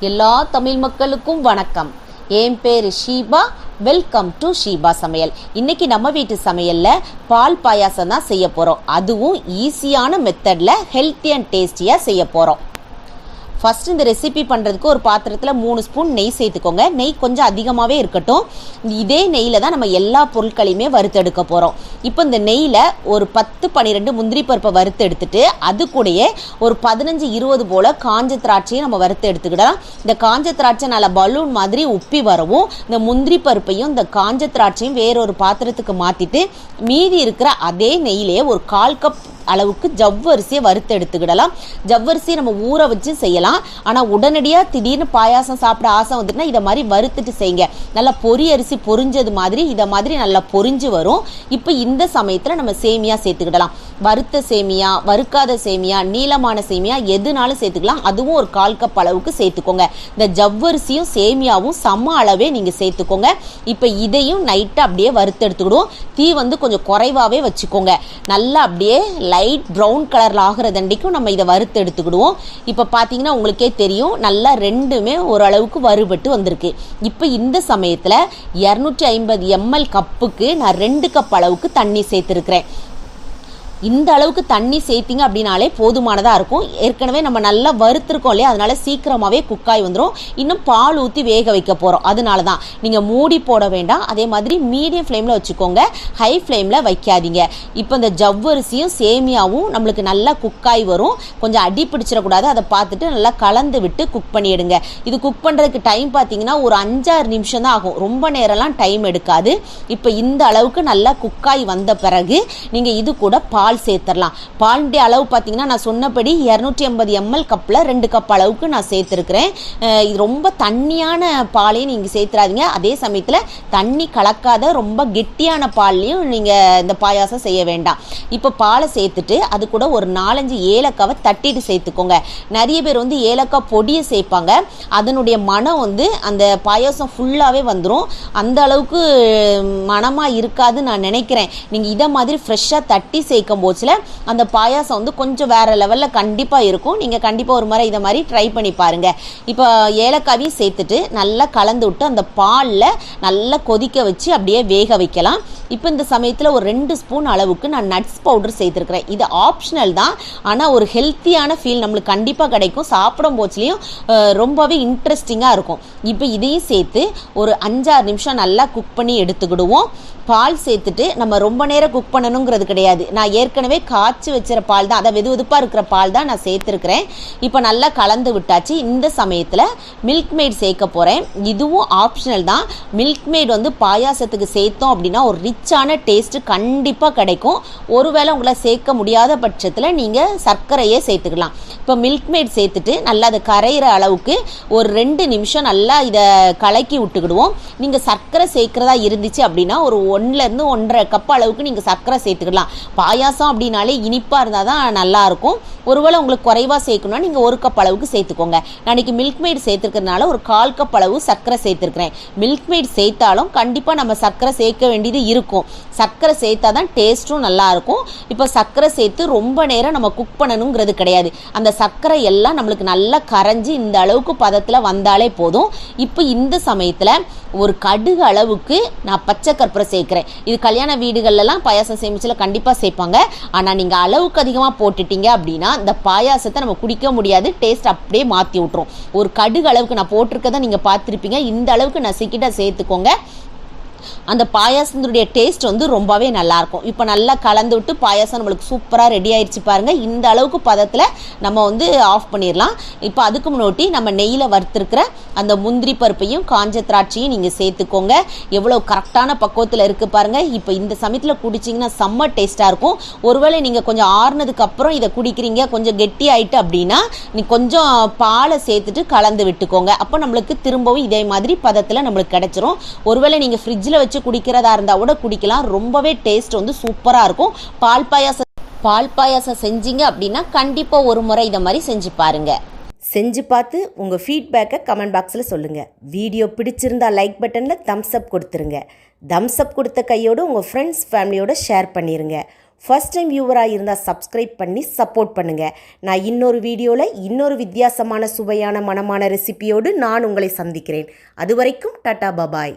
எல்லா தமிழ் மக்களுக்கும் வணக்கம். என் பேர் ஷீபா. வெல்கம் டு ஷீபா சமையல். இன்னைக்கு நம்ம வீட்டு சமையலில் பால் பாயாசம் தான் செய்ய போகிறோம் அதுவும் ஈஸியான மெத்தடில் ஹெல்த்தி அண்ட் டேஸ்டியாக செய்ய போகிறோம் ஃபர்ஸ்ட் இந்த ரெசிபி பண்ணுறதுக்கு ஒரு பாத்திரத்தில் மூணு ஸ்பூன் நெய் சேர்த்துக்கோங்க. நெய் கொஞ்சம் அதிகமாகவே இருக்கட்டும். இதே நெய்யில் தான் நம்ம எல்லா பொருட்களையுமே வறுத்தெடுக்க போகிறோம் இப்போ இந்த நெய்யில் ஒரு பத்து பன்னிரெண்டு முந்திரி பருப்பை வறுத்து எடுத்துட்டு அது கூடயே ஒரு பதினஞ்சு இருபது போல் காஞ்ச திராட்சையை நம்ம வறுத்து எடுத்துக்கிடலாம். இந்த காஞ்ச திராட்சை நல்லா பலூன் மாதிரி உப்பி வரவும் இந்த முந்திரி பருப்பையும் இந்த காஞ்ச திராட்சையும் வேறொரு பாத்திரத்துக்கு மாற்றிட்டு மீதி இருக்கிற அதே நெய்யிலே ஒரு கால் கப் அளவுக்கு ஜவ்வரிசியை வறுத்து எடுத்துக்கிடலாம். ஜவ்வரிசியை நம்ம ஊற வச்சு செய்யலாம். ஆனால் உடனடியாக திடீர்னு பாயாசம் சாப்பிட ஆசை வந்துட்டுனா இதை மாதிரி வறுத்துட்டு செய்யுங்க. நல்லா பொரி அரிசி பொரிஞ்சது மாதிரி இதை மாதிரி நல்லா பொரிஞ்சு வரும். இப்போ இந்த சமயத்தில் நம்ம சேமியா சேர்த்துக்கிடலாம். வறுத்த சேமியா வறுக்காத சேமியா நீளமான சேமியா எதுனாலும் சேர்த்துக்கலாம். அதுவும் ஒரு கால் கப் அளவுக்கு சேர்த்துக்கோங்க. இந்த ஜவ்வரிசியும் சேமியாவும் சம அளவே நீங்கள் சேர்த்துக்கோங்க. இப்போ இதையும் நைட்டாக அப்படியே வறுத்து எடுத்துக்கிடுவோம். தீ வந்து கொஞ்சம் குறைவாகவே வச்சுக்கோங்க. நல்லா அப்படியே லைட் ப்ரௌன் கலரில் ஆகிறதண்டிக்கும் நம்ம இதை வறுத்து எடுத்துக்கிடுவோம். இப்போ பார்த்தீங்கன்னா உங்களுக்கே தெரியும் நல்லா ரெண்டுமே ஓரளவுக்கு வறுபட்டு வந்திருக்கு. இப்போ இந்த சமயத்தில் இரநூற்றி ஐம்பது எம்எல் கப்புக்கு நான் ரெண்டு கப் அளவுக்கு தண்ணி சேர்த்துருக்கிறேன். இந்த அளவுக்கு தண்ணி சேர்த்திங்க அப்படின்னாலே போதுமானதாக இருக்கும். ஏற்கனவே நம்ம நல்லா வறுத்துருக்கோம் இல்லையா? அதனால சீக்கிரமாகவே குக்காய் வந்துடும் இன்னும் பால் ஊற்றி வேக வைக்க போகிறோம் அதனால தான் நீங்கள் மூடி போட வேண்டாம். அதே மாதிரி மீடியம் ஃப்ளேமில் வச்சுக்கோங்க. ஹை ஃப்ளேமில் வைக்காதீங்க. இப்போ இந்த ஜவ்வரிசியும் சேமியாவும் நம்மளுக்கு நல்லா குக்காய் வரும். கொஞ்சம் அடி பிடிச்சிடக்கூடாது. அதை பார்த்துட்டு நல்லா கலந்து விட்டு குக் பண்ணிடுங்க. இது குக் பண்ணுறதுக்கு டைம் பார்த்தீங்கன்னா ஒரு அஞ்சாறு நிமிஷம் தான் ஆகும். ரொம்ப நேரம்லாம் டைம் எடுக்காது. இப்போ இந்த அளவுக்கு நல்லா குக்காய் வந்த பிறகு நீங்கள் இது கூட பால் சேர்த்துடலாம் பாலுடைய அளவு பார்த்தீங்கன்னா நான் சொன்னபடி இரநூற்றி ஐம்பது எம்எல் கப்பில் ரெண்டு கப் அளவுக்கு நான் சேர்த்துருக்கிறேன். இது ரொம்ப தண்ணியான பாலையும் நீங்கள் சேர்த்துறாதீங்க அதே சமயத்தில் தண்ணி கலக்காத ரொம்ப கெட்டியான பால்லையும் நீங்கள் இந்த பாயாசம் செய்ய வேண்டாம். இப்போ பாலை சேர்த்துட்டு அது கூட ஒரு நாலஞ்சு ஏலக்காவை தட்டிட்டு சேர்த்துக்கோங்க. நிறைய பேர் வந்து ஏலக்காய் பொடியை சேர்ப்பாங்க. அதனுடைய மனம் வந்து அந்த பாயாசம் ஃபுல்லாகவே வந்துடும் அந்த அளவுக்கு மனமாக இருக்காதுன்னு நான் நினைக்கிறேன். நீங்கள் இதை மாதிரி ஃப்ரெஷ்ஷாக தட்டி சேர்க்கும் போச்சுல அந்த பாயாசம் வந்து கொஞ்சம் வேற லெவலில் கண்டிப்பாக இருக்கும். நீங்கள் கண்டிப்பாக ஒரு முறை இதை மாதிரி ட்ரை பண்ணி பாருங்க. இப்போ ஏலக்காவையும் சேர்த்துட்டு நல்லா கலந்து விட்டு அந்த பாலில் நல்லா கொதிக்க வச்சு அப்படியே வேக வைக்கலாம். இப்போ இந்த சமயத்தில் ஒரு ரெண்டு ஸ்பூன் அளவுக்கு நான் நட்ஸ் பவுடர் சேர்த்துருக்குறேன். இது ஆப்ஷனல் தான். ஆனால் ஒரு ஹெல்த்தியான ஃபீல் நம்மளுக்கு கண்டிப்பாக கிடைக்கும். சாப்பிடும் போச்சுலேயும் ரொம்பவே இன்ட்ரெஸ்டிங்காக இருக்கும். இப்போ இதையும் சேர்த்து ஒரு அஞ்சாறு நிமிஷம் நல்லா குக் பண்ணி எடுத்துக்கிடுவோம். பால் சேர்த்துட்டு நம்ம ரொம்ப நேரம் குக் பண்ணணுங்கிறது கிடையாது. நான் ஏற்கனவே ஏற்கனவே காய்ச்சி வச்சுற பால் தான். அதை வெது வெதுப்பாக இருக்கிற பால் தான் நான் சேர்த்துருக்கிறேன். இப்போ நல்லா கலந்து விட்டாச்சு. இந்த சமயத்தில் மில்க் மேட் சேர்க்க போகிறேன் இதுவும் ஆப்ஷனல் தான். மில்க் மேட் வந்து பாயாசத்துக்கு சேர்த்தோம் அப்படின்னா ஒரு ரிச்சான டேஸ்ட்டு கண்டிப்பாக கிடைக்கும். ஒருவேளை உங்களை சேர்க்க முடியாத பட்சத்தில் நீங்கள் சர்க்கரையே சேர்த்துக்கலாம். இப்போ மில்க்மேட் சேர்த்துட்டு நல்லா அதை கரையிற அளவுக்கு ஒரு ரெண்டு நிமிஷம் நல்லா இதை கலக்கி விட்டுக்கிடுவோம். நீங்கள் சர்க்கரை சேர்க்குறதா இருந்துச்சு அப்படின்னா ஒரு ஒன்றுலேருந்து ஒன்றரை கப் அளவுக்கு நீங்கள் சர்க்கரை சேர்த்துக்கலாம். பாயாசம் அப்படின்னாலே இனிப்பாக இருந்தால் தான் நல்லாயிருக்கும் ஒருவேளை உங்களுக்கு குறைவாக சேர்க்கணும்னா நீங்கள் ஒரு கப் அளவுக்கு சேர்த்துக்கோங்க. நான் இன்னைக்கு மில்க் சேர்த்துருக்கிறதுனால ஒரு கால் கப் அளவு சர்க்கரை சேர்த்துருக்கிறேன். மில்க்மேட் சேர்த்தாலும் கண்டிப்பாக நம்ம சர்க்கரை சேர்க்க வேண்டியது இருக்கும். சர்க்கரை சேர்த்தா தான் டேஸ்ட்டும் நல்லாயிருக்கும் இப்போ சர்க்கரை சேர்த்து ரொம்ப நேரம் நம்ம குக் பண்ணணுங்கிறது கிடையாது. அந்த சர்க்கரை எல்லாம் நம்மளுக்கு நல்லா கரைஞ்சி இந்த அளவுக்கு பதத்தில் வந்தாலே போதும். இப்போ இந்த சமயத்தில் ஒரு கடுகு அளவுக்கு நான் பச்சை கற்பூரம் சேர்க்குறேன். இது கல்யாண வீடுகள்லாம் பாயாசம் சேமிச்சில் கண்டிப்பாக சேர்ப்பாங்க. ஆனால் நீங்கள் அளவுக்கு அதிகமாக போட்டுட்டீங்க அப்படின்னா இந்த பாயாசத்தை நம்ம குடிக்க முடியாது. டேஸ்ட் அப்படியே மாற்றி விட்ரும் ஒரு கடுகு அளவுக்கு நான் போட்டிருக்கதை நீங்கள் பார்த்துருப்பீங்க. இந்த அளவுக்கு நசுக்கிட்ட சேர்த்துக்கோங்க. அந்த பாயாசத்தினுடைய டேஸ்ட் வந்து ரொம்பவே நல்லாயிருக்கும். இப்போ நல்லா கலந்து விட்டு பாயாசம் நம்மளுக்கு சூப்பராக ரெடி ஆயிடுச்சு பாருங்கள் இந்த அளவுக்கு பதத்தில் நம்ம வந்து ஆஃப் பண்ணிடலாம் இப்போ அதுக்கு முன்னாடி நம்ம நெய்யில் வறுத்துருக்கிற அந்த முந்திரி பருப்பையும் காஞ்ச திராட்சையும் நீங்கள் சேர்த்துக்கோங்க. எவ்வளோ கரெக்டான பக்குவத்தில் இருக்குது பாருங்கள் இப்போ இந்த சமயத்தில் குடிச்சிங்கன்னா செம்ம டேஸ்ட்டாக இருக்கும். ஒருவேளை நீங்கள் கொஞ்சம் ஆறுனதுக்கு அப்புறம் இதை குடிக்கிறீங்க கொஞ்சம் கெட்டி ஆயிட்டு அப்படின்னா நீ கொஞ்சம் பாலை சேர்த்துட்டு கலந்து விட்டுக்கோங்க. அப்போ நம்மளுக்கு திரும்பவும் இதே மாதிரி பதத்தில் நம்மளுக்கு கிடச்சிரும். ஒருவேளை நீங்கள் ஃப்ரிட்ஜில் வச்சு குடிக்கிறதா இருந்தால் கூட குடிக்கலாம். ரொம்பவே டேஸ்ட் வந்து சூப்பராக இருக்கும். பால் பாயாசம் பால் பாயாசம் செஞ்சீங்க அப்படின்னா கண்டிப்பாக ஒரு முறை இதை மாதிரி செஞ்சு பாருங்கள் செஞ்சு பார்த்து உங்கள் ஃபீட்பேக்கை கமெண்ட் பாக்ஸில் சொல்லுங்கள் வீடியோ பிடிச்சிருந்தா லைக் பட்டனில் தம்ஸ் அப் கொடுத்துருங்க. தம்ஸ் அப் கொடுத்த கையோடு உங்கள் ஃப்ரெண்ட்ஸ் ஃபேமிலியோட ஷேர் பண்ணிடுங்க ஃபஸ்ட் டைம் வியூவராக இருந்தால் சப்ஸ்கிரைப் பண்ணி சப்போர்ட் பண்ணுங்கள் நான் இன்னொரு வீடியோவில் இன்னொரு வித்தியாசமான சுவையான மனமான ரெசிபியோடு நான் உங்களை சந்திக்கிறேன். அது வரைக்கும் டாட்டா பபாய்